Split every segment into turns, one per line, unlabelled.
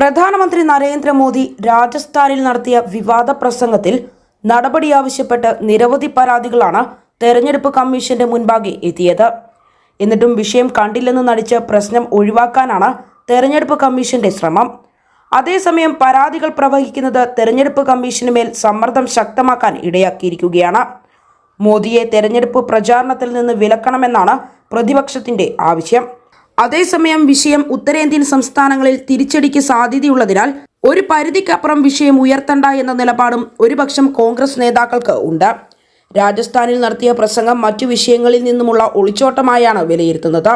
പ്രധാനമന്ത്രി നരേന്ദ്രമോദി രാജസ്ഥാനിൽ നടത്തിയ വിവാദ പ്രസംഗത്തിൽ നടപടി ആവശ്യപ്പെട്ട് നിരവധി പരാതികളാണ് തെരഞ്ഞെടുപ്പ് കമ്മീഷന്റെ മുൻപാകെ എത്തിയത്. എന്നിട്ടും വിഷയം കണ്ടില്ലെന്ന് നടിച്ച് പ്രശ്നം ഒഴിവാക്കാനാണ് തെരഞ്ഞെടുപ്പ് കമ്മീഷന്റെ ശ്രമം. അതേസമയം പരാതികൾ പ്രവഹിക്കുന്നത് തെരഞ്ഞെടുപ്പ് കമ്മീഷന് മേൽ സമ്മർദ്ദം ശക്തമാക്കാൻ ഇടയാക്കിയിരിക്കുകയാണ്. മോദിയെ തെരഞ്ഞെടുപ്പ് പ്രചാരണത്തിൽ നിന്ന് വിലക്കണമെന്നാണ് പ്രതിപക്ഷത്തിന്റെ ആവശ്യം. അതേസമയം വിഷയം ഉത്തരേന്ത്യൻ സംസ്ഥാനങ്ങളിൽ തിരിച്ചടിക്ക് സാധ്യതയുള്ളതിനാൽ ഒരു പരിധിക്കപ്പുറം വിഷയം ഉയർത്തണ്ട എന്ന നിലപാടും ഒരുപക്ഷം കോൺഗ്രസ് നേതാക്കൾക്ക് ഉണ്ട്. രാജസ്ഥാനിൽ നടത്തിയ പ്രസംഗം മറ്റു വിഷയങ്ങളിൽ നിന്നുമുള്ള ഒളിച്ചോട്ടമായാണ് വിലയിരുത്തുന്നത്.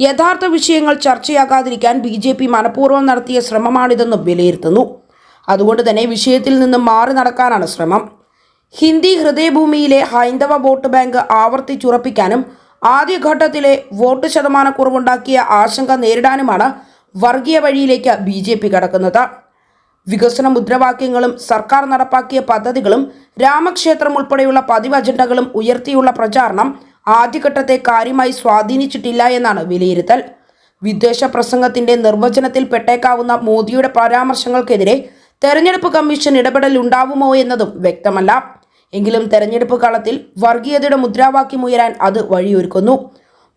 യഥാർത്ഥ വിഷയങ്ങൾ ചർച്ചയാകാതിരിക്കാൻ ബി ജെ പി മനഃപൂർവം നടത്തിയ ശ്രമമാണിതെന്നും വിലയിരുത്തുന്നു. അതുകൊണ്ട് തന്നെ വിഷയത്തിൽ നിന്നും മാറി നടക്കാനാണ് ശ്രമം. ഹിന്ദി ഹൃദയഭൂമിയിലെ ഹൈന്ദവ വോട്ട് ബാങ്ക് ആവർത്തിച്ചുറപ്പിക്കാനും ആദ്യഘട്ടത്തിലെ വോട്ട് ശതമാനക്കുറവുണ്ടാക്കിയ ആശങ്ക നേരിടാനുമാണ് വർഗീയ വഴിയിലേക്ക് ബി ജെ പി കടക്കുന്നത്. വികസന മുദ്രാവാക്യങ്ങളും സർക്കാർ നടപ്പാക്കിയ പദ്ധതികളും രാമക്ഷേത്രം ഉൾപ്പെടെയുള്ള പതിവ് അജണ്ടകളും ഉയർത്തിയുള്ള പ്രചാരണം ആദ്യഘട്ടത്തെ കാര്യമായി സ്വാധീനിച്ചിട്ടില്ല എന്നാണ് വിലയിരുത്തൽ. വിദ്വേഷ പ്രസംഗത്തിന്റെ നിർവചനത്തിൽ പെട്ടേക്കാവുന്ന മോദിയുടെ പരാമർശങ്ങൾക്കെതിരെ തെരഞ്ഞെടുപ്പ് കമ്മീഷൻ ഇടപെടൽ ഉണ്ടാവുമോ എന്നതും വ്യക്തമല്ല. എങ്കിലും തെരഞ്ഞെടുപ്പ് കാലത്തിൽ വർഗീയതയുടെ മുദ്രാവാക്യം ഉയരാൻ അത് വഴിയൊരുക്കുന്നു.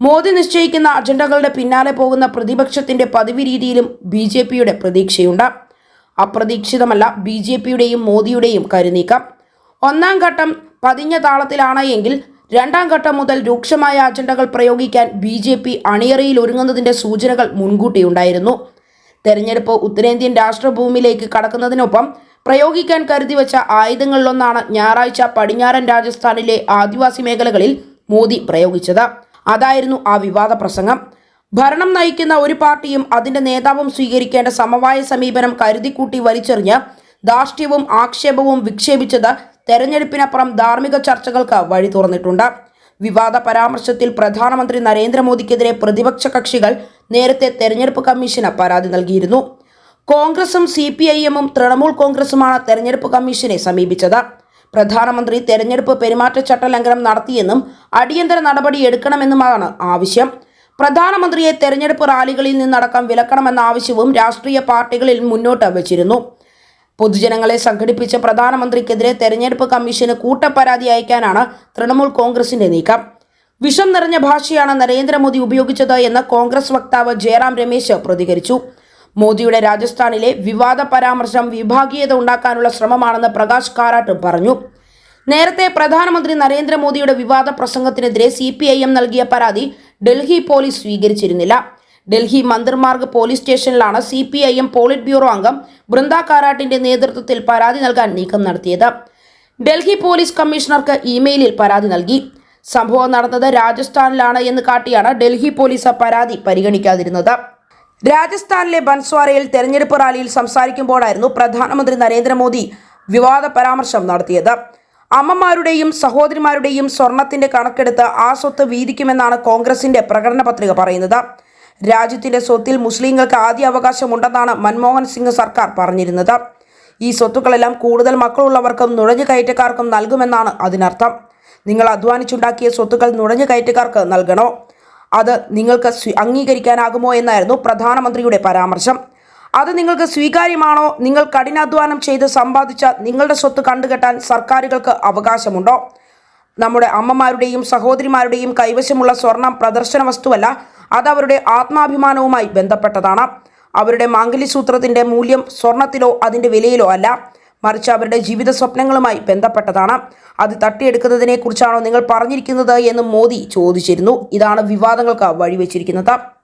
മോദി നിശ്ചയിക്കുന്ന അജണ്ടകളുടെ പിന്നാലെ പോകുന്ന പ്രതിപക്ഷത്തിന്റെ പതിവ് രീതിയിലും ബി ജെ പിയുടെ പ്രതീക്ഷയുണ്ട്. അപ്രതീക്ഷിതമല്ല ബി ജെ പിയുടെയും മോദിയുടെയും കരുനീക്കം. ഒന്നാം ഘട്ടം പതിഞ്ഞ താളത്തിലാണ് എങ്കിൽ രണ്ടാം ഘട്ടം മുതൽ രൂക്ഷമായ അജണ്ടകൾ പ്രയോഗിക്കാൻ ബി ജെ പി അണിയറയിൽ ഒരുങ്ങുന്നതിന്റെ സൂചനകൾ മുൻകൂട്ടിയുണ്ടായിരുന്നു തെരഞ്ഞെടുപ്പ് ഉത്തരേന്ത്യൻ രാഷ്ട്രഭൂമിയിലേക്ക് കടക്കുന്നതിനൊപ്പം പ്രയോഗിക്കാൻ കരുതി വെച്ച ആയുധങ്ങളിലൊന്നാണ് ഞായറാഴ്ച പടിഞ്ഞാറൻ രാജസ്ഥാനിലെ ആദിവാസി മേഖലകളിൽ മോദി പ്രയോഗിച്ചത്. അതായിരുന്നു ആ വിവാദ പ്രസംഗം. ഭരണം നയിക്കുന്ന ഒരു പാർട്ടിയും അതിന്റെ നേതാവും സ്വീകരിക്കേണ്ട സമവായ സമീപനം കരുതിക്കൂട്ടി വലിച്ചെറിഞ്ഞ് ധാർഷ്ട്യവും ആക്ഷേപവും വിക്ഷേപിച്ചത് തെരഞ്ഞെടുപ്പിനപ്പുറം ധാർമ്മിക ചർച്ചകൾക്ക് വഴി തുറന്നിട്ടുണ്ട്. വിവാദ പരാമർശത്തിൽ പ്രധാനമന്ത്രി നരേന്ദ്രമോദിക്കെതിരെ പ്രതിപക്ഷ കക്ഷികൾ നേരത്തെ തെരഞ്ഞെടുപ്പ് കമ്മീഷന് പരാതി നൽകിയിരുന്നു. കോൺഗ്രസും സി പി ഐ എമ്മും തൃണമൂൽ കോൺഗ്രസുമാണ് തെരഞ്ഞെടുപ്പ് കമ്മീഷനെ സമീപിച്ചത്. പ്രധാനമന്ത്രി തെരഞ്ഞെടുപ്പ് പെരുമാറ്റച്ചട്ട ലംഘനം നടത്തിയെന്നും അടിയന്തര നടപടി എടുക്കണമെന്നുമാണ് ആവശ്യം. പ്രധാനമന്ത്രിയെ തെരഞ്ഞെടുപ്പ് റാലികളിൽ നിന്നടക്കം വിലക്കണമെന്ന ആവശ്യവും രാഷ്ട്രീയ പാർട്ടികളിൽ മുന്നോട്ട് വച്ചിരുന്നു. പൊതുജനങ്ങളെ സംഘടിപ്പിച്ച പ്രധാനമന്ത്രിക്കെതിരെ തെരഞ്ഞെടുപ്പ് കമ്മീഷന് കൂട്ടപ്പരാതി അയക്കാനാണ് തൃണമൂൽ കോൺഗ്രസിന്റെ നീക്കം. വിഷം നിറഞ്ഞ ഭാഷയാണ് നരേന്ദ്രമോദി ഉപയോഗിച്ചത് എന്ന് കോൺഗ്രസ് വക്താവ് ജയറാം രമേശ് പ്രതികരിച്ചു. മോദിയുടെ രാജസ്ഥാനിലെ വിവാദ പരാമർശം വിഭാഗീയത ഉണ്ടാക്കാനുള്ള ശ്രമമാണെന്ന് പ്രകാശ് കാരാട്ട് പറഞ്ഞു. നേരത്തെ പ്രധാനമന്ത്രി നരേന്ദ്രമോദിയുടെ വിവാദ പ്രസംഗത്തിനെതിരെ സി പി ഐ എം നൽകിയ പരാതി ഡൽഹി പോലീസ് സ്വീകരിച്ചിരുന്നില്ല. ഡൽഹി മന്ദിർമാർഗ് പോലീസ് സ്റ്റേഷനിലാണ് C P I M polit bureau അംഗം ബൃന്ദ കാരാട്ടിന്റെ നേതൃത്വത്തിൽ പരാതി നൽകാൻ നീക്കം നടത്തിയത്. ഡൽഹി പോലീസ് കമ്മീഷണർക്ക് ഇമെയിലിൽ പരാതി നൽകി. സംഭവം നടന്നത് രാജസ്ഥാനിലാണ് എന്ന് കാട്ടിയാണ് ഡൽഹി പോലീസ് പരാതി പരിഗണിക്കാതിരുന്നത്. രാജസ്ഥാനിലെ ബൻസ്വാരയിൽ തെരഞ്ഞെടുപ്പ് റാലിയിൽ സംസാരിക്കുമ്പോഴായിരുന്നു പ്രധാനമന്ത്രി നരേന്ദ്രമോദി വിവാദ പരാമർശം നടത്തിയത്. അമ്മമാരുടെയും സഹോദരിമാരുടെയും സ്വർണത്തിന്റെ കണക്കെടുത്ത് ആ സ്വത്ത് വീതിക്കുമെന്നാണ് കോൺഗ്രസിന്റെ പ്രകടന പത്രിക പറയുന്നത്. രാജ്യത്തിന്റെ സ്വത്തിൽ മുസ്ലിങ്ങൾക്ക് ആദ്യ അവകാശമുണ്ടെന്നാണ് മൻമോഹൻ സിംഗ് സർക്കാർ പറഞ്ഞിരുന്നത്. ഈ സ്വത്തുക്കളെല്ലാം കൂടുതൽ മക്കളുള്ളവർക്കും നുഴഞ്ഞു കയറ്റക്കാർക്കും നൽകുമെന്നാണ് അതിനർത്ഥം. നിങ്ങൾ അധ്വാനിച്ചുണ്ടാക്കിയ സ്വത്തുക്കൾ നുഴഞ്ഞു കയറ്റക്കാർക്ക് നൽകണോ? അത് നിങ്ങൾക്ക് അംഗീകരിക്കാനാകുമോ എന്നായിരുന്നു പ്രധാനമന്ത്രിയുടെ പരാമർശം. അത് നിങ്ങൾക്ക് സ്വീകാര്യമാണോ? നിങ്ങൾ കഠിനാധ്വാനം ചെയ്ത് സമ്പാദിച്ച നിങ്ങളുടെ സ്വത്ത് കണ്ടുകെട്ടാൻ സർക്കാരുകൾക്ക് അവകാശമുണ്ടോ? നമ്മുടെ അമ്മമാരുടെയും സഹോദരിമാരുടെയും കൈവശമുള്ള സ്വർണം പ്രദർശന വസ്തുവല്ല അത് അവരുടെ ആത്മാഭിമാനവുമായി ബന്ധപ്പെട്ടതാണ്. അവരുടെ മാംഗല്യസൂത്രത്തിന്റെ മൂല്യം സ്വർണത്തിലോ അതിന്റെ വിലയിലോ അല്ല. മറിച്ച് അവരുടെ ജീവിത സ്വപ്നങ്ങളുമായി ബന്ധപ്പെട്ടതാണ്. അത് തട്ടിയെടുക്കുന്നതിനെ കുറിച്ചാണോ നിങ്ങൾ പറഞ്ഞിരിക്കുന്നത് എന്നും മോദി ചോദിച്ചിരുന്നു. ഇതാണ് വിവാദങ്ങൾക്ക് വഴിവെച്ചിരിക്കുന്നത്.